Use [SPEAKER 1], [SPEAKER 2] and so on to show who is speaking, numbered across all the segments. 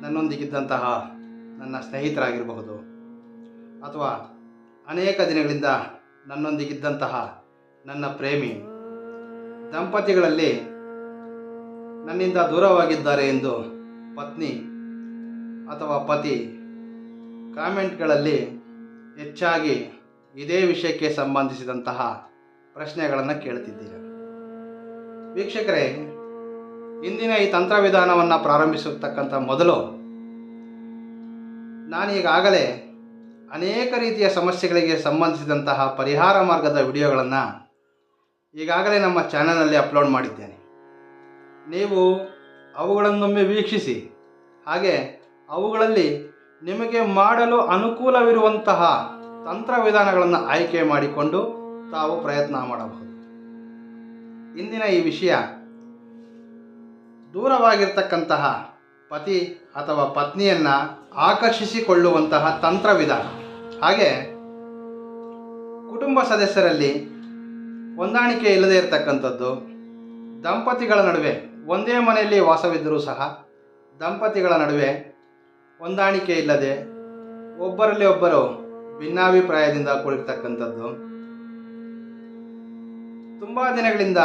[SPEAKER 1] ನನ್ನೊಂದಿಗಿದ್ದಂತಹ ನನ್ನ ಸ್ನೇಹಿತರಾಗಿರಬಹುದು ಅಥವಾ ಅನೇಕ ದಿನಗಳಿಂದ ನನ್ನೊಂದಿಗಿದ್ದಂತಹ ನನ್ನ ಪ್ರೇಮಿ ದಂಪತಿಗಳಲ್ಲಿ ನನ್ನಿಂದ ದೂರವಾಗಿದ್ದಾರೆ ಎಂದು ಪತ್ನಿ ಅಥವಾ ಪತಿ ಕಾಮೆಂಟ್ಗಳಲ್ಲಿ ಹೆಚ್ಚಾಗಿ ಇದೇ ವಿಷಯಕ್ಕೆ ಸಂಬಂಧಿಸಿದಂತಹ ಪ್ರಶ್ನೆಗಳನ್ನು ಕೇಳ್ತಿದ್ದೀರ. ವೀಕ್ಷಕರೇ ಇಂದಿನ ಈ ತಂತ್ರವಿಧಾನವನ್ನು ಪ್ರಾರಂಭಿಸತಕ್ಕಂಥ ಮೊದಲು ನಾನೀಗಾಗಲೇ ಅನೇಕ ರೀತಿಯ ಸಮಸ್ಯೆಗಳಿಗೆ ಸಂಬಂಧಿಸಿದಂತಹ ಪರಿಹಾರ ಮಾರ್ಗದ ವಿಡಿಯೋಗಳನ್ನು ಈಗಾಗಲೇ ನಮ್ಮ ಚಾನಲಲ್ಲಿ ಅಪ್ಲೋಡ್ ಮಾಡಿದ್ದೇನೆ. ನೀವು ಅವುಗಳನ್ನೊಮ್ಮೆ ವೀಕ್ಷಿಸಿ, ಹಾಗೆ ಅವುಗಳಲ್ಲಿ ನಿಮಗೆ ಮಾಡಲು ಅನುಕೂಲವಿರುವಂತಹ ತಂತ್ರವಿಧಾನಗಳನ್ನು ಆಯ್ಕೆ ಮಾಡಿಕೊಂಡು ತಾವು ಪ್ರಯತ್ನ ಮಾಡಬಹುದು. ಇಂದಿನ ಈ ವಿಷಯ ದೂರವಾಗಿರ್ತಕ್ಕಂತಹ ಪತಿ ಅಥವಾ ಪತ್ನಿಯನ್ನು ಆಕರ್ಷಿಸಿಕೊಳ್ಳುವಂತಹ ತಂತ್ರವಿಧಾನ. ಹಾಗೆ ಕುಟುಂಬ ಸದಸ್ಯರಲ್ಲಿ ಹೊಂದಾಣಿಕೆ ಇಲ್ಲದೇ ಇರತಕ್ಕಂಥದ್ದು, ದಂಪತಿಗಳ ನಡುವೆ ಒಂದೇ ಮನೆಯಲ್ಲಿ ವಾಸವಿದ್ದರೂ ಸಹ ದಂಪತಿಗಳ ನಡುವೆ ಹೊಂದಾಣಿಕೆ ಇಲ್ಲದೆ ಒಬ್ಬರಲ್ಲಿ ಒಬ್ಬರು ಭಿನ್ನಾಭಿಪ್ರಾಯದಿಂದ ಕೂಡಿರ್ತಕ್ಕಂಥದ್ದು. ತುಂಬ ದಿನಗಳಿಂದ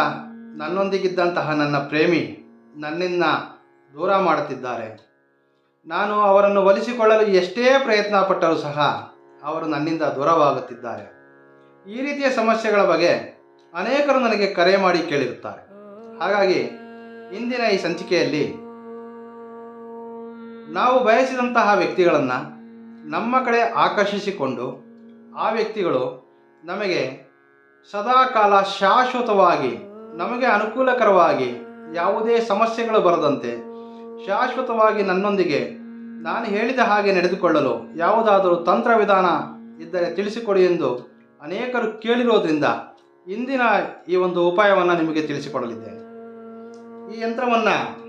[SPEAKER 1] ನನ್ನೊಂದಿಗಿದ್ದಂತಹ ನನ್ನ ಪ್ರೇಮಿ ನನ್ನಿಂದ ದೂರ ಮಾಡುತ್ತಿದ್ದಾರೆ. ನಾನು ಅವರನ್ನು ಒಲಿಸಿಕೊಳ್ಳಲು ಎಷ್ಟೇ ಪ್ರಯತ್ನ ಪಟ್ಟರೂ ಸಹ ಅವರು ನನ್ನಿಂದ ದೂರವಾಗುತ್ತಿದ್ದಾರೆ. ಈ ರೀತಿಯ ಸಮಸ್ಯೆಗಳ ಬಗ್ಗೆ ಅನೇಕರು ನನಗೆ ಕರೆ ಮಾಡಿ ಕೇಳಿರುತ್ತಾರೆ. ಹಾಗಾಗಿ ಇಂದಿನ ಈ ಸಂಚಿಕೆಯಲ್ಲಿ ನಾವು ಬಯಸಿದಂತಹ ವ್ಯಕ್ತಿಗಳನ್ನು ನಮ್ಮ ಕಡೆ ಆಕರ್ಷಿಸಿಕೊಂಡು ಆ ವ್ಯಕ್ತಿಗಳು ನಮಗೆ ಸದಾಕಾಲ ಶಾಶ್ವತವಾಗಿ, ನಮಗೆ ಅನುಕೂಲಕರವಾಗಿ ಯಾವುದೇ ಸಮಸ್ಯೆಗಳು ಬರದಂತೆ ಶಾಶ್ವತವಾಗಿ ನನ್ನೊಂದಿಗೆ ನಾನು ಹೇಳಿದ ಹಾಗೆ ನಡೆದುಕೊಳ್ಳಲು ಯಾವುದಾದರೂ ತಂತ್ರವಿಧಾನ ಇದ್ದರೆ ತಿಳಿಸಿಕೊಡಿ ಎಂದು ಅನೇಕರು ಕೇಳಿರೋದ್ರಿಂದ ಇಂದಿನ ಈ ಒಂದು ಉಪಾಯವನ್ನು ನಿಮಗೆ ತಿಳಿಸಿಕೊಡಲಿದ್ದೇನೆ. ಈ ಯಂತ್ರವನ್ನು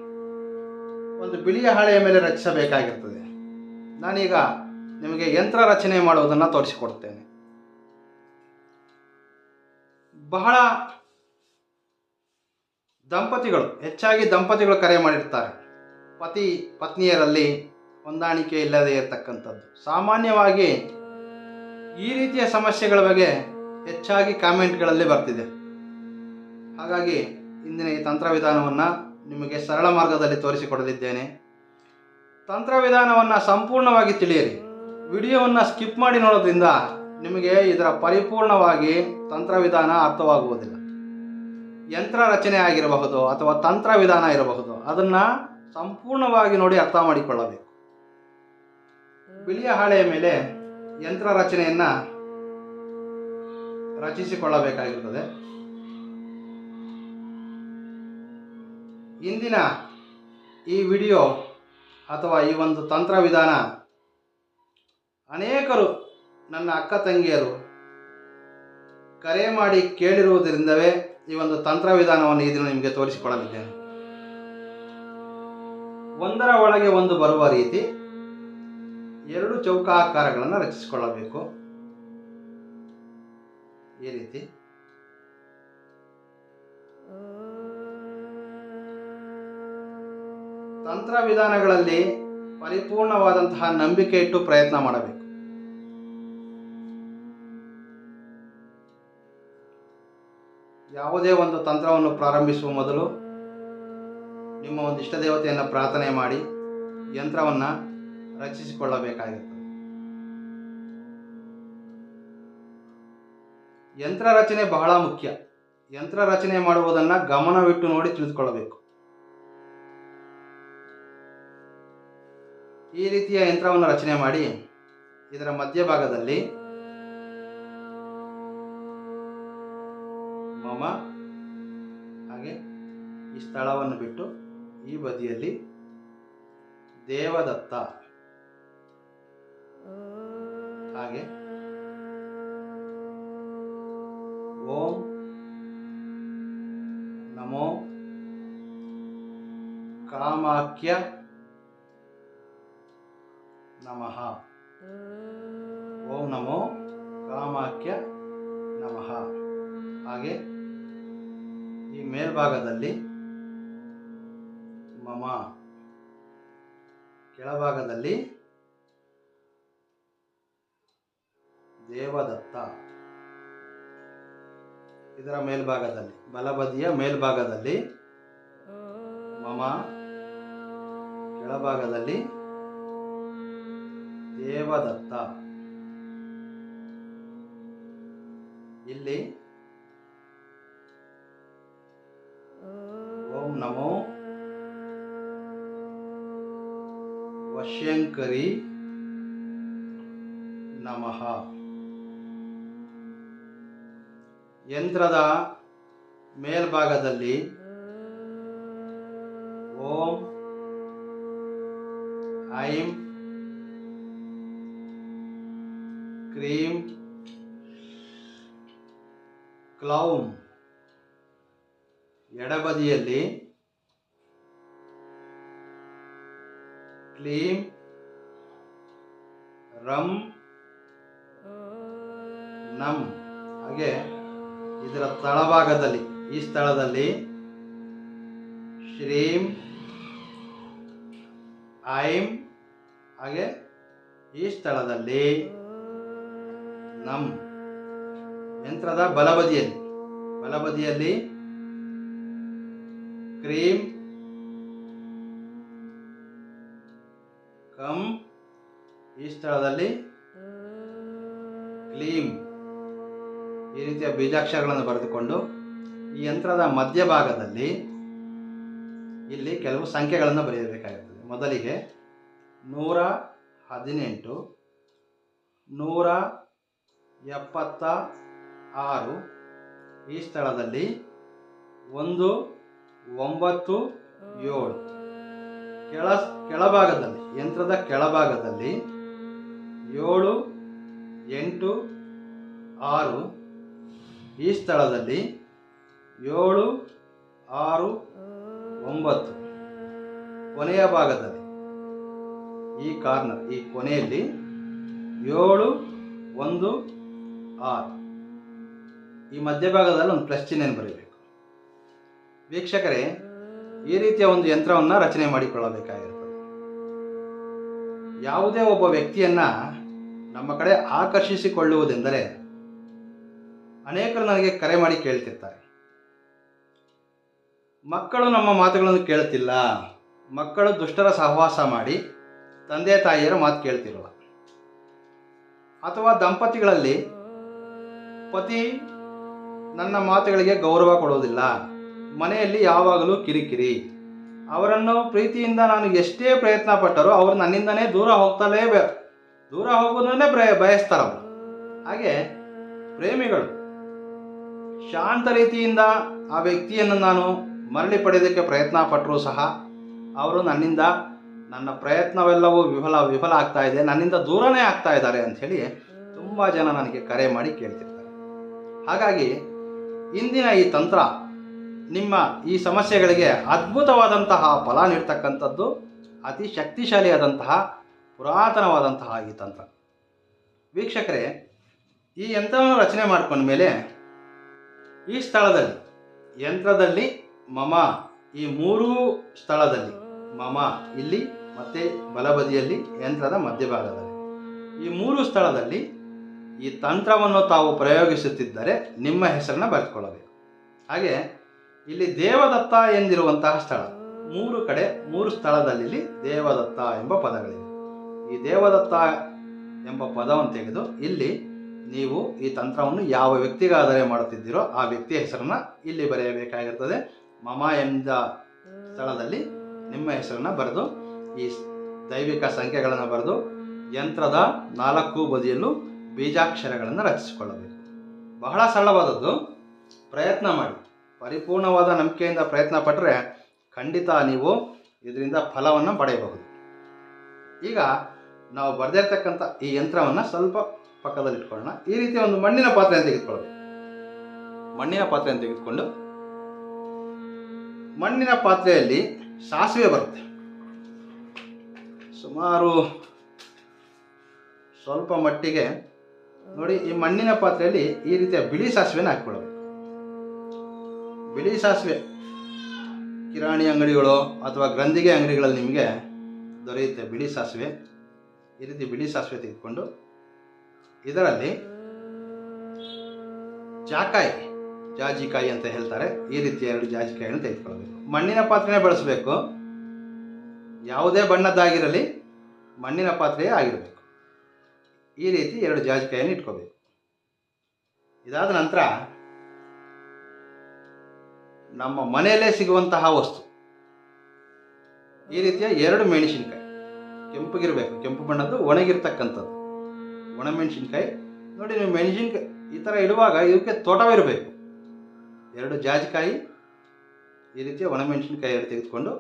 [SPEAKER 1] ಒಂದು ಬಿಳಿಯ ಹಾಳೆಯ ಮೇಲೆ ರಚಿಸಬೇಕಾಗಿರ್ತದೆ. ನಾನೀಗ ನಿಮಗೆ ಯಂತ್ರ ರಚನೆ ಮಾಡುವುದನ್ನು ತೋರಿಸಿಕೊಡ್ತೇನೆ. ಬಹಳ ದಂಪತಿಗಳು, ಹೆಚ್ಚಾಗಿ ದಂಪತಿಗಳು ಕರೆ ಮಾಡಿರ್ತಾರೆ. ಪತಿ, ಪತ್ನಿಯರಲ್ಲಿ ಹೊಂದಾಣಿಕೆ ಇಲ್ಲದೆ ಇರತಕ್ಕಂಥದ್ದು. ಸಾಮಾನ್ಯವಾಗಿ ಈ ರೀತಿಯ ಸಮಸ್ಯೆಗಳ ಬಗ್ಗೆ ಹೆಚ್ಚಾಗಿ ಕಾಮೆಂಟ್ಗಳಲ್ಲಿ ಬರ್ತಿದೆ. ಹಾಗಾಗಿ ಇಂದಿನ ಈ ತಂತ್ರವಿಧಾನವನ್ನು ನಿಮಗೆ ಸರಳ ಮಾರ್ಗದಲ್ಲಿ ತೋರಿಸಿಕೊಡಲಿದ್ದೇನೆ. ತಂತ್ರವಿಧಾನವನ್ನು ಸಂಪೂರ್ಣವಾಗಿ ತಿಳಿಯಿರಿ. ವಿಡಿಯೋವನ್ನು ಸ್ಕಿಪ್ ಮಾಡಿ ನೋಡೋದ್ರಿಂದ ನಿಮಗೆ ಇದರ ಪರಿಪೂರ್ಣವಾಗಿ ತಂತ್ರವಿಧಾನ ಅರ್ಥವಾಗುವುದಿಲ್ಲ. ಯಂತ್ರ ರಚನೆ ಆಗಿರಬಹುದು ಅಥವಾ ತಂತ್ರ ವಿಧಾನ ಇರಬಹುದು, ಅದನ್ನು ಸಂಪೂರ್ಣವಾಗಿ ನೋಡಿ ಅರ್ಥ ಮಾಡಿಕೊಳ್ಳಬೇಕು. ಬಿಳಿಯ ಹಾಳೆಯ ಮೇಲೆ ಯಂತ್ರ ರಚನೆಯನ್ನು ರಚಿಸಿಕೊಳ್ಳಬೇಕಾಗಿರುತ್ತದೆ. ಇಂದಿನ ಈ ವಿಡಿಯೋ ಅಥವಾ ಈ ಒಂದು ತಂತ್ರ ವಿಧಾನ ಅನೇಕರು ನನ್ನ ಅಕ್ಕ ತಂಗಿಯರು ಕರೆ ಮಾಡಿ ಕೇಳಿರುವುದರಿಂದವೇ ಈ ಒಂದು ತಂತ್ರವಿಧಾನವನ್ನು ಈ ದಿನ ನಿಮಗೆ ತೋರಿಸಿಕೊಡಲಿದ್ದೇನೆ ಒಂದರ ಒಳಗೆ ಒಂದು ಬರುವ ರೀತಿ ಎರಡು ಚೌಕಾಕಾರಗಳನ್ನು ರಚಿಸಿಕೊಳ್ಳಬೇಕು. ಈ ರೀತಿ. ತಂತ್ರ ವಿಧಾನಗಳಲ್ಲಿ ಪರಿಪೂರ್ಣವಾದಂತಹ ನಂಬಿಕೆ ಇಟ್ಟು ಪ್ರಯತ್ನ ಮಾಡಬೇಕು. ಯಾವುದೇ ಒಂದು ತಂತ್ರವನ್ನು ಪ್ರಾರಂಭಿಸುವ ಮೊದಲು ನಿಮ್ಮ ಒಂದು ಇಷ್ಟ ದೇವತೆಯನ್ನು ಪ್ರಾರ್ಥನೆ ಮಾಡಿ ಯಂತ್ರವನ್ನು ರಚಿಸಿಕೊಳ್ಳಬೇಕಾಗಿತ್ತು ಯಂತ್ರ ರಚನೆ ಬಹಳ ಮುಖ್ಯ. ಯಂತ್ರ ರಚನೆ ಮಾಡುವುದನ್ನು ಗಮನವಿಟ್ಟು ನೋಡಿ ತಿಳಿದುಕೊಳ್ಳಬೇಕು. ಈ ರೀತಿಯ ಯಂತ್ರವನ್ನು ರಚನೆ ಮಾಡಿ ಇದರ ಮಧ್ಯಭಾಗದಲ್ಲಿ ಸ್ಥಳವನ್ನು ಬಿಟ್ಟು ಈ ಬದಿಯಲ್ಲಿ ದೇವದತ್ತ. ಹಾಗೆ. ಓಂ ನಮೋ ಕಾಮಾಖ್ಯ ನಮಃ. ಓಂ ನಮೋ ಕಾಮಾಖ್ಯ ನಮಃ. ಹಾಗೆ ಈ ಮೇಲ್ಭಾಗದಲ್ಲಿ ಮಮ. ಕೆಳಭಾಗದಲ್ಲಿ ದೇವದತ್ತ. ಇದರ ಮೇಲ್ಭಾಗದಲ್ಲಿ ಬಲಬದಿಯ ಮೇಲ್ಭಾಗದಲ್ಲಿ ಮಮ. ಕೆಳಭಾಗದಲ್ಲಿ ದೇವದತ್ತ. ಇಲ್ಲಿ ಓಂ ನಮೋ ವಶ್ಯಂಕರಿ ನಮಃ. ಯಂತ್ರದ ಮೇಲ್ಭಾಗದಲ್ಲಿ ಓಂ ಐಂ ಕ್ರೀಂ ಕ್ಲೌಂ ಎಡಬದಿಯಲ್ಲಿ ಕ್ಲೀಂ ರಂ ನಂ ಹಾಗೆ ಇದರ ತಳಭಾಗದಲ್ಲಿ, ಈ ಸ್ಥಳದಲ್ಲಿ ಶ್ರೀಂ, ಐಂ, ಹಾಗೆ ಈ ಸ್ಥಳದಲ್ಲಿ ನಂ ಯಂತ್ರದ ಬಲಬದಿಯಲ್ಲಿ ಬಲಬದಿಯಲ್ಲಿ ಕ್ರೀಂ ಕಂ ಈ ಸ್ಥಳದಲ್ಲಿ ಕ್ಲೀಂ. ಈ ರೀತಿಯ ಬೀಜಾಕ್ಷರಗಳನ್ನು ಬರೆದುಕೊಂಡು ಈ ಯಂತ್ರದ ಮಧ್ಯಭಾಗದಲ್ಲಿ ಇಲ್ಲಿ ಕೆಲವು ಸಂಖ್ಯೆಗಳನ್ನು ಬರೆಯಬೇಕಾಗುತ್ತದೆ. ಮೊದಲಿಗೆ ನೂರ ಹದಿನೆಂಟು, ನೂರ ಎಪ್ಪತ್ತ ಆರು. ಈ ಸ್ಥಳದಲ್ಲಿ ಒಂದು, ಒಂಬತ್ತು, ಏಳು. ಕೆಳ ಕೆಳಭಾಗದಲ್ಲಿ, ಯಂತ್ರದ ಕೆಳಭಾಗದಲ್ಲಿ ಏಳು, ಎಂಟು, ಆರು, ಈ ಸ್ಥಳದಲ್ಲಿ ಏಳು, ಆರು, ಒಂಬತ್ತು. ಕೊನೆಯ ಭಾಗದಲ್ಲಿ, ಈ ಕಾರ್ನರ್, ಈ ಕೊನೆಯಲ್ಲಿ ಏಳು, ಒಂದು, ಆರು. ಈ ಮಧ್ಯಭಾಗದಲ್ಲಿ ಒಂದು ಪ್ಲಸ್ ಚಿಹ್ನೆಯನ್ನು ಬರೀಬೇಕು. ವೀಕ್ಷಕರೇ ಈ ರೀತಿಯ ಒಂದು ಯಂತ್ರವನ್ನು ರಚನೆ ಮಾಡಿಕೊಳ್ಳಬೇಕಾಗಿರುತ್ತದೆ ಯಾವುದೇ ಒಬ್ಬ ವ್ಯಕ್ತಿಯನ್ನ ನಮ್ಮ ಕಡೆ ಆಕರ್ಷಿಸಿಕೊಳ್ಳುವುದೆಂದರೆ ಅನೇಕರು ನನಗೆ ಕರೆ ಮಾಡಿ ಕೇಳ್ತಿರ್ತಾರೆ. ಮಕ್ಕಳು ನಮ್ಮ ಮಾತುಗಳನ್ನು ಕೇಳ್ತಿಲ್ಲ. ಮಕ್ಕಳು ದುಷ್ಟರ ಸಹವಾಸ ಮಾಡಿ ತಂದೆ ತಾಯಿಯರ ಮಾತು ಕೇಳ್ತಿರಲ್ಲ. ಅಥವಾ ದಂಪತಿಗಳಲ್ಲಿ ಪತಿ ನನ್ನ ಮಾತುಗಳಿಗೆ ಗೌರವ ಕೊಡುವುದಿಲ್ಲ. ಮನೆಯಲ್ಲಿ ಯಾವಾಗಲೂ ಕಿರಿಕಿರಿ. ಅವರನ್ನು ಪ್ರೀತಿಯಿಂದ ನಾನು ಎಷ್ಟೇ ಪ್ರಯತ್ನ ಪಟ್ಟರೂ ಅವರು ನನ್ನಿಂದನೇ ದೂರ ಹೋಗ್ತಲೇ ಬೇ ದೂರ ಹೋಗೋದನ್ನೇ ಪ್ರಯ ಬಯಸ್ತಾರೆ ಹಾಗೆ ಪ್ರೇಮಿಗಳು, ಶಾಂತ ರೀತಿಯಿಂದ ಆ ವ್ಯಕ್ತಿಯನ್ನು ನಾನು ಮರಳಿ ಪಡೆಯೋದಕ್ಕೆ ಪ್ರಯತ್ನ ಪಟ್ಟರೂ ಸಹ ಅವರು ನನ್ನಿಂದ, ನನ್ನ ಪ್ರಯತ್ನವೆಲ್ಲವೂ ವಿಫಲ ವಿಫಲ ಆಗ್ತಾ ಇದೆ, ನನ್ನಿಂದ ದೂರನೇ ಆಗ್ತಾ ಇದ್ದಾರೆ ಅಂಥೇಳಿ ತುಂಬ ಜನ ನನಗೆ ಕರೆ ಮಾಡಿ ಕೇಳ್ತಿರ್ತಾರೆ. ಹಾಗಾಗಿ ಇಂದಿನ ಈ ತಂತ್ರ ನಿಮ್ಮ ಈ ಸಮಸ್ಯೆಗಳಿಗೆ ಅದ್ಭುತವಾದಂತಹ ಫಲ ನೀಡ್ತಕ್ಕಂಥದ್ದು, ಅತಿ ಶಕ್ತಿಶಾಲಿಯಾದಂತಹ, ಪುರಾತನವಾದಂತಹ ಈ ತಂತ್ರ. ವೀಕ್ಷಕರೇ, ಈ ಯಂತ್ರವನ್ನು ರಚನೆ ಮಾಡಿಕೊಂಡ ಮೇಲೆ ಈ ಸ್ಥಳದಲ್ಲಿ, ಯಂತ್ರದಲ್ಲಿ ಮಮ, ಈ ಮೂರೂ ಸ್ಥಳದಲ್ಲಿ ಮಮ ಇಲ್ಲಿ ಮತ್ತು ಬಲಬದಿಯಲ್ಲಿ ಯಂತ್ರದ ಮಧ್ಯಭಾಗದಲ್ಲಿ. ಈ ಮೂರು ಸ್ಥಳದಲ್ಲಿ ಈ ತಂತ್ರವನ್ನು ತಾವು ಪ್ರಯೋಗಿಸುತ್ತಿದ್ದರೆ ನಿಮ್ಮ ಹೆಸರನ್ನ ಬರೆದುಕೊಳ್ಳಬೇಕು. ಹಾಗೆ ಇಲ್ಲಿ ದೇವದತ್ತ ಎಂದಿರುವಂತಹ ಸ್ಥಳ. ಮೂರು ಕಡೆ, ಮೂರು ಸ್ಥಳದಲ್ಲಿ ಇಲ್ಲಿ ದೇವದತ್ತ ಎಂಬ ಪದಗಳಿವೆ. ಈ ದೇವದತ್ತ ಎಂಬ ಪದವನ್ನು ತೆಗೆದು ಇಲ್ಲಿ ನೀವು ಈ ತಂತ್ರವನ್ನು ಯಾವ ವ್ಯಕ್ತಿಗಾದರೆ ಮಾಡುತ್ತಿದ್ದೀರೋ ಆ ವ್ಯಕ್ತಿಯ ಹೆಸರನ್ನ ಇಲ್ಲಿ ಬರೆಯಬೇಕಾಗಿರ್ತದೆ. ಮಮ ಎಂದ ಸ್ಥಳದಲ್ಲಿ ನಿಮ್ಮ ಹೆಸರನ್ನ ಬರೆದು, ಈ ದೈವಿಕ ಸಂಖ್ಯೆಗಳನ್ನು ಬರೆದು, ಯಂತ್ರದ ನಾಲ್ಕು ಬದಿಯಲ್ಲೂ ಬೀಜಾಕ್ಷರಗಳನ್ನು ರಚಿಸಿಕೊಳ್ಳಬೇಕು. ಬಹಳ ಸರಳವಾದದ್ದು. ಪ್ರಯತ್ನ ಮಾಡಿ. ಪರಿಪೂರ್ಣವಾದ ನಂಬಿಕೆಯಿಂದ ಪ್ರಯತ್ನ ಪಟ್ಟರೆ ಖಂಡಿತ ನೀವು ಇದರಿಂದ ಫಲವನ್ನು ಪಡೆಯಬಹುದು. ಈಗ ನಾವು ಬರೆದಿರ್ತಕ್ಕಂಥ ಈ ಯಂತ್ರವನ್ನು ಸ್ವಲ್ಪ ಪಕ್ಕದಲ್ಲಿ ಇಟ್ಕೊಳ್ಳೋಣ. ಈ ರೀತಿ ಒಂದು ಮಣ್ಣಿನ ಪಾತ್ರೆಯನ್ನು ತೆಗೆದುಕೊಳ್ಬೇಕು ಮಣ್ಣಿನ ಪಾತ್ರೆಯನ್ನು ತೆಗೆದುಕೊಂಡು ಮಣ್ಣಿನ ಪಾತ್ರೆಯಲ್ಲಿ ಸಾಸಿವೆ ಬರುತ್ತೆ. ಸುಮಾರು ಸ್ವಲ್ಪ ಮಟ್ಟಿಗೆ ನೋಡಿ ಈ ಮಣ್ಣಿನ ಪಾತ್ರೆಯಲ್ಲಿ ಈ ರೀತಿಯ ಬಿಳಿ ಸಾಸಿವೆನ ಹಾಕ್ಕೊಳ್ಳಬೇಕು ಬಿಳಿ ಸಾಸಿವೆ, ಕಿರಾಣಿ ಅಂಗಡಿಗಳು ಅಥವಾ ಗ್ರಂಥಿಗೆ ಅಂಗಡಿಗಳಲ್ಲಿ ನಿಮಗೆ ದೊರೆಯುತ್ತೆ ಬಿಳಿ ಸಾಸಿವೆ. ಈ ರೀತಿ ಬಿಳಿ ಸಾಸಿವೆ ತೆಗೆದುಕೊಂಡು ಇದರಲ್ಲಿ ಜಾಕಾಯಿ, ಜಾಜಿಕಾಯಿ ಅಂತ ಹೇಳ್ತಾರೆ. ಈ ರೀತಿ ಎರಡು ಜಾಜಿಕಾಯಿಯನ್ನು ತೆಗೆದುಕೊಳ್ಬೇಕು ಮಣ್ಣಿನ ಪಾತ್ರೆನೇ ಬಳಸಬೇಕು. ಯಾವುದೇ ಬಣ್ಣದ್ದಾಗಿರಲಿ ಮಣ್ಣಿನ ಪಾತ್ರೆಯೇ ಆಗಿರಬೇಕು. ಈ ರೀತಿ ಎರಡು ಜಾಜಿಕಾಯಿಯನ್ನು ಇಟ್ಕೋಬೇಕು. ಇದಾದ ನಂತರ ನಮ್ಮ ಮನೆಯಲ್ಲೇ ಸಿಗುವಂತಹ ವಸ್ತು. ಈ ರೀತಿಯ ಎರಡು ಮೆಣಸಿನ್ಕಾಯಿ. ಕೆಂಪಗಿರಬೇಕು. ಕೆಂಪು ಬಣ್ಣದ್ದು, ಒಣಗಿರ್ತಕ್ಕಂಥದ್ದು. ಒಣಮೆಣಸಿನ್ಕಾಯಿ. ನೋಡಿ, ನೀವು ಮೆಣಸಿನ್ಕಾಯಿ ಈ ಥರ ಇಡುವಾಗ ಇವಕ್ಕೆ ತೋಟವಿರಬೇಕು ಎರಡು ಜಾಜಿಕಾಯಿ, ಈ ರೀತಿಯ ಒಣಮೆಣಸಿನ್ಕಾಯಿ ಎರಡು ತೆಗೆದುಕೊಂಡು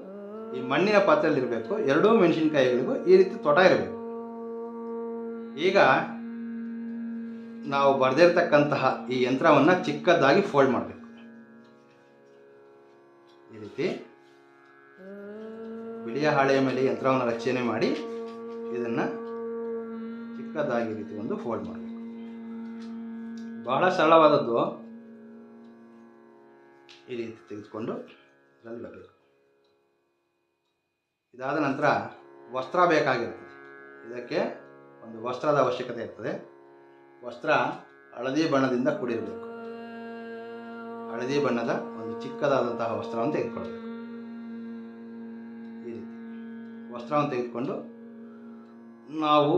[SPEAKER 1] ಈ ಮಣ್ಣಿನ ಪಾತ್ರೆಯಲ್ಲಿರಬೇಕು ಎರಡೂ ಮೆಣಸಿನ್ಕಾಯಿಗಳಿಗೂ ಈ ರೀತಿ ತೋಟ ಇರಬೇಕು. ಈಗ ನಾವು ಬರೆದಿರ್ತಕ್ಕಂತಹ ಈ ಯಂತ್ರವನ್ನು ಚಿಕ್ಕದಾಗಿ ಫೋಲ್ಡ್ ಮಾಡಬೇಕು. ಈ ರೀತಿ ಬಿಳಿಯ ಹಾಳೆಯ ಮೇಲೆ ಯಂತ್ರವನ್ನು ರಚನೆ ಮಾಡಿ ಇದನ್ನು ಚಿಕ್ಕದಾಗಿ ರೀತಿ ಒಂದು ಫೋಲ್ಡ್ ಮಾಡಬೇಕು. ಬಹಳ ಸರಳವಾದದ್ದು. ಈ ರೀತಿ ತೆಗೆದುಕೊಂಡು ಇದರಲ್ಲಿ ಇದಾದ ನಂತರ ವಸ್ತ್ರ ಬೇಕಾಗಿರ್ತದೆ. ಇದಕ್ಕೆ ಒಂದು ವಸ್ತ್ರದ ಅವಶ್ಯಕತೆ ಇರ್ತದೆ. ವಸ್ತ್ರ ಹಳದಿ ಬಣ್ಣದಿಂದ ಕೂಡಿರಬೇಕು. ಹಳದಿ ಬಣ್ಣದ ಒಂದು ಚಿಕ್ಕದಾದಂತಹ ವಸ್ತ್ರವನ್ನು ತೆಗೆದುಕೊಳ್ಬೇಕು. ಈ ರೀತಿ. ವಸ್ತ್ರವನ್ನು ತೆಗೆದುಕೊಂಡು ನಾವು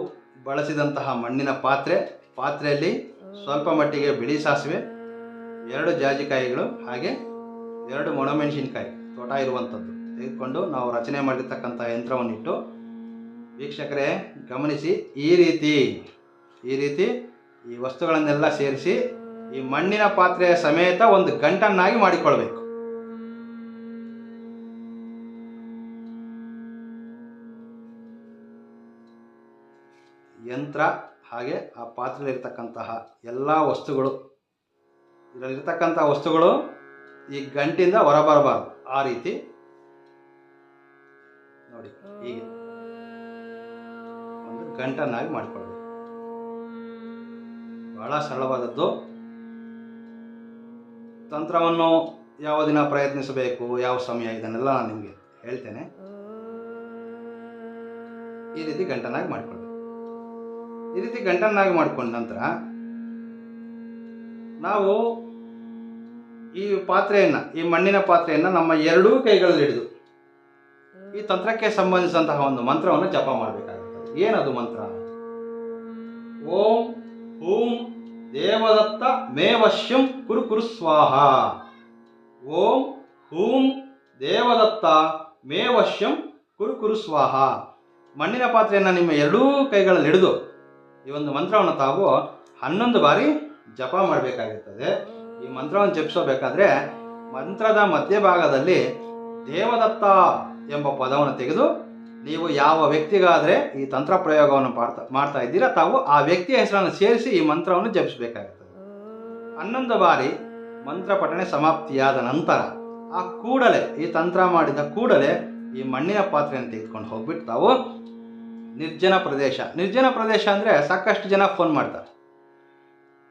[SPEAKER 1] ಬಳಸಿದಂತಹ ಮಣ್ಣಿನ ಪಾತ್ರೆ, ಪಾತ್ರೆಯಲ್ಲಿ ಸ್ವಲ್ಪ ಮಟ್ಟಿಗೆ ಬಿಳಿ ಸಾಸಿವೆ, ಎರಡು ಜಾಜಿಕಾಯಿಗಳು ಹಾಗೆ ಎರಡು ಒಣಮೆಣಸಿನ್ಕಾಯಿ ತೋಟ ಇರುವಂಥದ್ದು ತೆಗೆದುಕೊಂಡು ನಾವು ರಚನೆ ಮಾಡಿರ್ತಕ್ಕಂಥ ಯಂತ್ರವನ್ನಿಟ್ಟು ವೀಕ್ಷಕರೇ ಗಮನಿಸಿ ಈ ರೀತಿ ಈ ರೀತಿ ಈ ವಸ್ತುಗಳನ್ನೆಲ್ಲ ಸೇರಿಸಿ ಈ ಮಣ್ಣಿನ ಪಾತ್ರೆಯ ಸಮೇತ ಒಂದು ಗಂಟನ್ನಾಗಿ ಮಾಡಿಕೊಳ್ಬೇಕು ಯಂತ್ರ ಹಾಗೆ ಆ ಪಾತ್ರೆಯಲ್ಲಿರ್ತಕ್ಕಂತಹ ಎಲ್ಲ ವಸ್ತುಗಳು, ಇದರಲ್ಲಿರ್ತಕ್ಕಂಥ ವಸ್ತುಗಳು ಈ ಗಂಟಿಂದ ಹೊರಬರಬಾರದು. ಆ ರೀತಿ ನೋಡಿ ಹೀಗೆ ಒಂದು ಗಂಟನ್ನಾಗಿ ಮಾಡಿಕೊಳ್ಬೇಕು ಬಹಳ ಸರಳವಾದದ್ದು. ತಂತ್ರವನ್ನು ಯಾವ ದಿನ ಪ್ರಯತ್ನಿಸಬೇಕು, ಯಾವ ಸಮಯ ಇದನ್ನೆಲ್ಲ ನಾನು ನಿಮಗೆ ಹೇಳ್ತೇನೆ. ಈ ರೀತಿ ಗಂಟನಾಗಿ ಮಾಡಿಕೊಳ್ಬೇಕು. ಈ ರೀತಿ ಗಂಟನ್ನಾಗಿ ಮಾಡಿಕೊಂಡ ನಂತರ ನಾವು ಈ ಪಾತ್ರೆಯನ್ನು, ಈ ಮಣ್ಣಿನ ಪಾತ್ರೆಯನ್ನು ನಮ್ಮ ಎರಡೂ ಕೈಗಳಲ್ಲಿ ಹಿಡಿದು ಈ ತಂತ್ರಕ್ಕೆ ಸಂಬಂಧಿಸಿದಂತಹ ಒಂದು ಮಂತ್ರವನ್ನು ಜಪ ಮಾಡಬೇಕಾಗುತ್ತದೆ ಏನದು ಮಂತ್ರ? ಓಂ, ಹೂಂ ದೇವದತ್ತ ಮೇವಶ್ಯಂ ಕುರು ಕುರು ಸ್ವಾಹ. ಓಂ, ಹೂಂ, ದೇವದತ್ತ ಮೇವಶ್ಯಂ ಕುರು ಕುರು ಸ್ವಾಹ. ಮಣ್ಣಿನ ಪಾತ್ರೆಯನ್ನು ನಿಮ್ಮ ಎರಡೂ ಕೈಗಳಲ್ಲಿ ಹಿಡಿದು ಈ ಒಂದು ಮಂತ್ರವನ್ನು ತಾವು ಹನ್ನೊಂದು ಬಾರಿ ಜಪ ಮಾಡಬೇಕಾಗಿರ್ತದೆ. ಈ ಮಂತ್ರವನ್ನು ಜಪಿಸಬೇಕಾದ್ರೆ ಮಂತ್ರದ ಮಧ್ಯಭಾಗದಲ್ಲಿ ದೇವದತ್ತ ಎಂಬ ಪದವನ್ನು ತೆಗೆದು ನೀವು ಯಾವ ವ್ಯಕ್ತಿಗಾದರೆ ಈ ತಂತ್ರ ಪ್ರಯೋಗವನ್ನು ಮಾಡ್ತಾ ಮಾಡ್ತಾ ಇದ್ದೀರಾ, ತಾವು ಆ ವ್ಯಕ್ತಿಯ ಹೆಸರನ್ನು ಸೇರಿಸಿ ಈ ಮಂತ್ರವನ್ನು ಜಪಿಸಬೇಕಾಗುತ್ತದೆ ಹನ್ನೊಂದು ಬಾರಿ ಮಂತ್ರ ಪಠಣೆ ಸಮಾಪ್ತಿಯಾದ ನಂತರ ಆ ಕೂಡಲೇ, ಈ ತಂತ್ರ ಮಾಡಿದ ಕೂಡಲೇ ಈ ಮಣ್ಣಿನ ಪಾತ್ರೆಯನ್ನು ತೆಗೆದುಕೊಂಡು ಹೋಗ್ಬಿಟ್ಟು ತಾವು ನಿರ್ಜನ ಪ್ರದೇಶ ನಿರ್ಜನ ಪ್ರದೇಶ ಅಂದರೆ ಸಾಕಷ್ಟು ಜನ ಫೋನ್ ಮಾಡ್ತಾರೆ.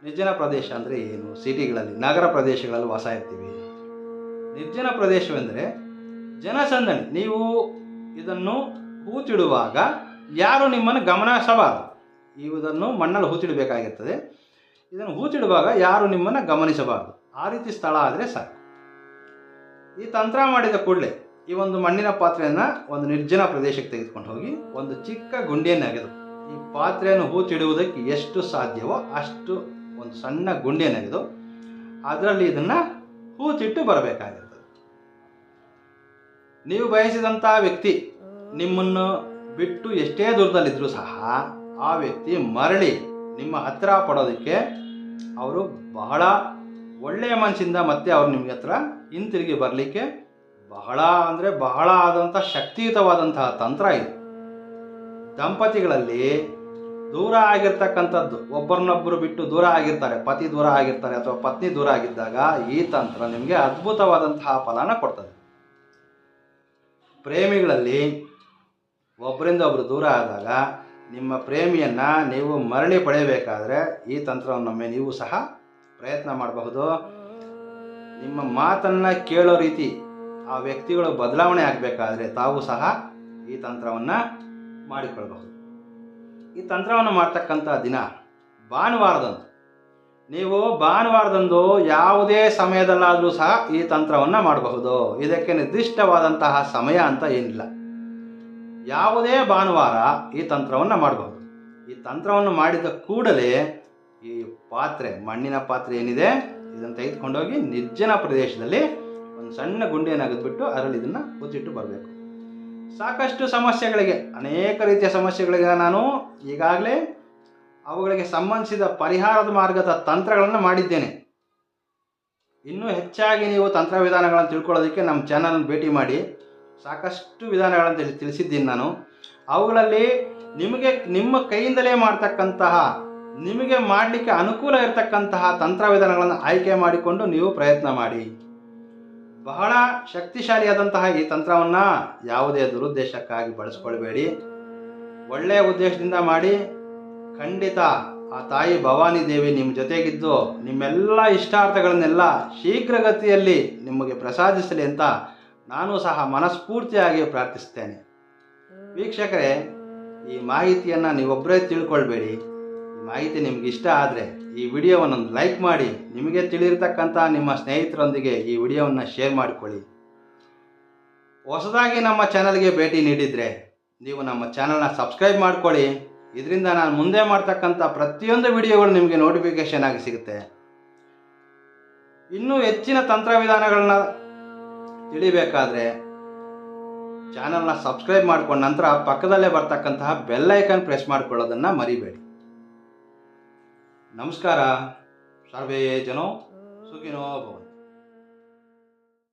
[SPEAKER 1] ನಿರ್ಜನ ಪ್ರದೇಶ ಅಂದರೆ ಏನು? ಸಿಟಿಗಳಲ್ಲಿ, ನಗರ ಪ್ರದೇಶಗಳಲ್ಲಿ ವಾಸ ಇರ್ತೀವಿ. ನಿರ್ಜನ ಪ್ರದೇಶವೆಂದರೆ ಜನಸಂದಣಿ, ನೀವು ಇದನ್ನು ಹೂತಿಡುವಾಗ ಯಾರು ನಿಮ್ಮನ್ನು ಗಮನಿಸಬಾರದು? ಇದನ್ನು ಮಣ್ಣಲ್ಲಿ ಹೂತಿಡಬೇಕಾಗಿರ್ತದೆ. ಇದನ್ನು ಹೂತಿಡುವಾಗ ಯಾರು ನಿಮ್ಮನ್ನು ಗಮನಿಸಬಾರದು? ಆ ರೀತಿ ಸ್ಥಳ ಆದರೆ ಸಾಕು. ಈ ತಂತ್ರ ಮಾಡಿದ ಕೂಡಲೇ ಈ ಒಂದು ಮಣ್ಣಿನ ಪಾತ್ರೆಯನ್ನು ಒಂದು ನಿರ್ಜನ ಪ್ರದೇಶಕ್ಕೆ ತೆಗೆದುಕೊಂಡು ಹೋಗಿ ಒಂದು ಚಿಕ್ಕ ಗುಂಡಿಯನ್ನು ಅಗೆದು, ಈ ಪಾತ್ರೆಯನ್ನು ಹೂತಿಡುವುದಕ್ಕೆ ಎಷ್ಟು ಸಾಧ್ಯವೋ ಅಷ್ಟು ಒಂದು ಸಣ್ಣ ಗುಂಡಿಯನ್ನು ಅಗೆದು ಅದರಲ್ಲಿ ಇದನ್ನು ಹೂತಿಟ್ಟು ಬರಬೇಕಾಗಿರ್ತದೆ. ನೀವು ಬಯಸಿದಂಥ ವ್ಯಕ್ತಿ ನಿಮ್ಮನ್ನು ಬಿಟ್ಟು ಎಷ್ಟೇ ದೂರದಲ್ಲಿದ್ದರೂ ಸಹ ಆ ವ್ಯಕ್ತಿ ಮರಳಿ ನಿಮ್ಮ ಹತ್ತಿರ ಪಡೋದಕ್ಕೆ ಅವರು ಬಹಳ ಒಳ್ಳೆಯ ಮನಸ್ಸಿಂದ ಮತ್ತೆ ಅವರು ನಿಮಗೆ ಹತ್ರ ಹಿಂತಿರುಗಿ ಬರಲಿಕ್ಕೆ ಬಹಳ ಅಂದರೆ ಬಹಳ ಆದಂಥ ಶಕ್ತಿಯುತವಾದಂತಹ ತಂತ್ರ ಇದು. ದಂಪತಿಗಳಲ್ಲಿ ದೂರ ಆಗಿರ್ತಕ್ಕಂಥದ್ದು ಒಬ್ಬರನ್ನೊಬ್ಬರು ಬಿಟ್ಟು ದೂರ ಆಗಿರ್ತಾರೆ, ಪತಿ ದೂರ ಆಗಿರ್ತಾರೆ ಅಥವಾ ಪತ್ನಿ ದೂರ ಆಗಿದ್ದಾಗ ಈ ತಂತ್ರ ನಿಮಗೆ ಅದ್ಭುತವಾದಂತಹ ಫಲನ ಕೊಡ್ತದೆ. ಪ್ರೇಮಿಗಳಲ್ಲಿ ಒಬ್ಬರಿಂದ ಒಬ್ಬರು ದೂರ ಆದಾಗ ನಿಮ್ಮ ಪ್ರೇಮಿಯನ್ನು ನೀವು ಮರಳಿ ಪಡೆಯಬೇಕಾದ್ರೆ ಈ ತಂತ್ರವನ್ನೊಮ್ಮೆ ನೀವು ಸಹ ಪ್ರಯತ್ನ ಮಾಡಬಹುದು. ನಿಮ್ಮ ಮಾತನ್ನು ಕೇಳೋ ರೀತಿ ಆ ವ್ಯಕ್ತಿಗಳು ಬದಲಾವಣೆ ಆಗಬೇಕಾದ್ರೆ ತಾವು ಸಹ ಈ ತಂತ್ರವನ್ನು ಮಾಡಿಕೊಳ್ಬಹುದು ಈ ತಂತ್ರವನ್ನು ಮಾಡ್ತಕ್ಕಂಥ ದಿನ ಭಾನುವಾರದಂದು. ನೀವು ಭಾನುವಾರದಂದು ಯಾವುದೇ ಸಮಯದಲ್ಲಾದರೂ ಸಹ ಈ ತಂತ್ರವನ್ನು ಮಾಡಬಹುದು. ಇದಕ್ಕೆ ನಿರ್ದಿಷ್ಟವಾದಂತಹ ಸಮಯ ಅಂತ ಏನಿಲ್ಲ. ಯಾವುದೇ ಭಾನುವಾರ ಈ ತಂತ್ರವನ್ನು ಮಾಡಬಹುದು ಈ ತಂತ್ರವನ್ನು ಮಾಡಿದ ಕೂಡಲೇ ಈ ಪಾತ್ರೆ, ಮಣ್ಣಿನ ಪಾತ್ರೆ ಏನಿದೆ, ಇದನ್ನು ತೆಗೆದುಕೊಂಡೋಗಿ ನಿರ್ಜನ ಪ್ರದೇಶದಲ್ಲಿ ಒಂದು ಸಣ್ಣ ಗುಂಡಿಯನ್ನು ಅಗದ್ಬಿಟ್ಟು ಅದರಲ್ಲಿ ಇದನ್ನು ಕೂತಿಟ್ಟು ಬರಬೇಕು. ಸಾಕಷ್ಟು ಸಮಸ್ಯೆಗಳಿಗೆ, ಅನೇಕ ರೀತಿಯ ಸಮಸ್ಯೆಗಳಿಗೆ ನಾನು ಈಗಾಗಲೇ ಅವುಗಳಿಗೆ ಸಂಬಂಧಿಸಿದ ಪರಿಹಾರದ ಮಾರ್ಗದ ತಂತ್ರಗಳನ್ನು ಮಾಡಿದ್ದೇನೆ. ಇನ್ನೂ ಹೆಚ್ಚಾಗಿ ನೀವು ತಂತ್ರ ವಿಧಾನಗಳನ್ನು ತಿಳ್ಕೊಳ್ಳೋದಕ್ಕೆ ನಮ್ಮ ಚಾನಲ್ ಭೇಟಿ ಮಾಡಿ. ಸಾಕಷ್ಟು ವಿಧಾನಗಳನ್ನು ತಿಳಿ, ತಿಳಿಸಿದ್ದೀನಿ ನಾನು. ಅವುಗಳಲ್ಲಿ ನಿಮಗೆ, ನಿಮ್ಮ ಕೈಯಿಂದಲೇ ಮಾಡ್ತಕ್ಕಂತಹ, ನಿಮಗೆ ಮಾಡಲಿಕ್ಕೆ ಅನುಕೂಲ ಇರತಕ್ಕಂತಹ ತಂತ್ರ ವಿಧಾನಗಳನ್ನು ಆಯ್ಕೆ ಮಾಡಿಕೊಂಡು ನೀವು ಪ್ರಯತ್ನ ಮಾಡಿ. ಬಹಳ ಶಕ್ತಿಶಾಲಿಯಾದಂತಹ ಈ ತಂತ್ರವನ್ನು ಯಾವುದೇ ದುರುದ್ದೇಶಕ್ಕಾಗಿ ಬಳಸ್ಕೊಳ್ಬೇಡಿ. ಒಳ್ಳೆಯ ಉದ್ದೇಶದಿಂದ ಮಾಡಿ. ಖಂಡಿತ ಆ ತಾಯಿ ಭವಾನಿ ದೇವಿ ನಿಮ್ಮ ಜೊತೆಗಿದ್ದು ನಿಮ್ಮೆಲ್ಲ ಇಷ್ಟಾರ್ಥಗಳನ್ನೆಲ್ಲ ಶೀಘ್ರಗತಿಯಲ್ಲಿ ನಿಮಗೆ ಪ್ರಸಾದಿಸಲಿ ಅಂತ ನಾನು ಸಹ ಮನಸ್ಫೂರ್ತಿಯಾಗಿ ಪ್ರಾರ್ಥಿಸ್ತೇನೆ ವೀಕ್ಷಕರೇ, ಈ ಮಾಹಿತಿಯನ್ನು ನೀವೊಬ್ಬರೇ ತಿಳ್ಕೊಳ್ಬೇಡಿ. ಈ ಮಾಹಿತಿ ನಿಮ್ಗೆ ಇಷ್ಟ ಆದರೆ ಈ ವಿಡಿಯೋವನ್ನು ಲೈಕ್ ಮಾಡಿ, ನಿಮಗೆ ತಿಳಿದಿರ್ತಕ್ಕಂಥ ನಿಮ್ಮ ಸ್ನೇಹಿತರೊಂದಿಗೆ ಈ ವಿಡಿಯೋವನ್ನು ಶೇರ್ ಮಾಡಿಕೊಳ್ಳಿ. ಹೊಸದಾಗಿ ನಮ್ಮ ಚಾನಲ್ಗೆ ಭೇಟಿ ನೀಡಿದರೆ ನೀವು ನಮ್ಮ ಚಾನಲ್ನ ಸಬ್ಸ್ಕ್ರೈಬ್ ಮಾಡ್ಕೊಳ್ಳಿ. ಇದರಿಂದ ನಾನು ಮುಂದೆ ಮಾಡ್ತಕ್ಕಂಥ ಪ್ರತಿಯೊಂದು ವಿಡಿಯೋಗಳು ನಿಮಗೆ ನೋಟಿಫಿಕೇಶನ್ ಆಗಿ ಸಿಗುತ್ತೆ. ಇನ್ನೂ ಹೆಚ್ಚಿನ ತಂತ್ರವಿಧಾನಗಳನ್ನ ತಿಳಿಬೇಕಾದ್ರೆ ಚಾನಲ್ನ ಸಬ್ಸ್ಕ್ರೈಬ್ ಮಾಡ್ಕೊಂಡ ನಂತರ ಪಕ್ಕದಲ್ಲೇ ಬರ್ತಕ್ಕಂತಹ ಬೆಲ್ ಐಕನ್ ಪ್ರೆಸ್ ಮಾಡ್ಕೊಳ್ಳೋದನ್ನು ಮರಿಬೇಡಿ. ನಮಸ್ಕಾರ. ಸರ್ವೇ ಜನೋ ಸುಖಿನೋ ಭವಂತು.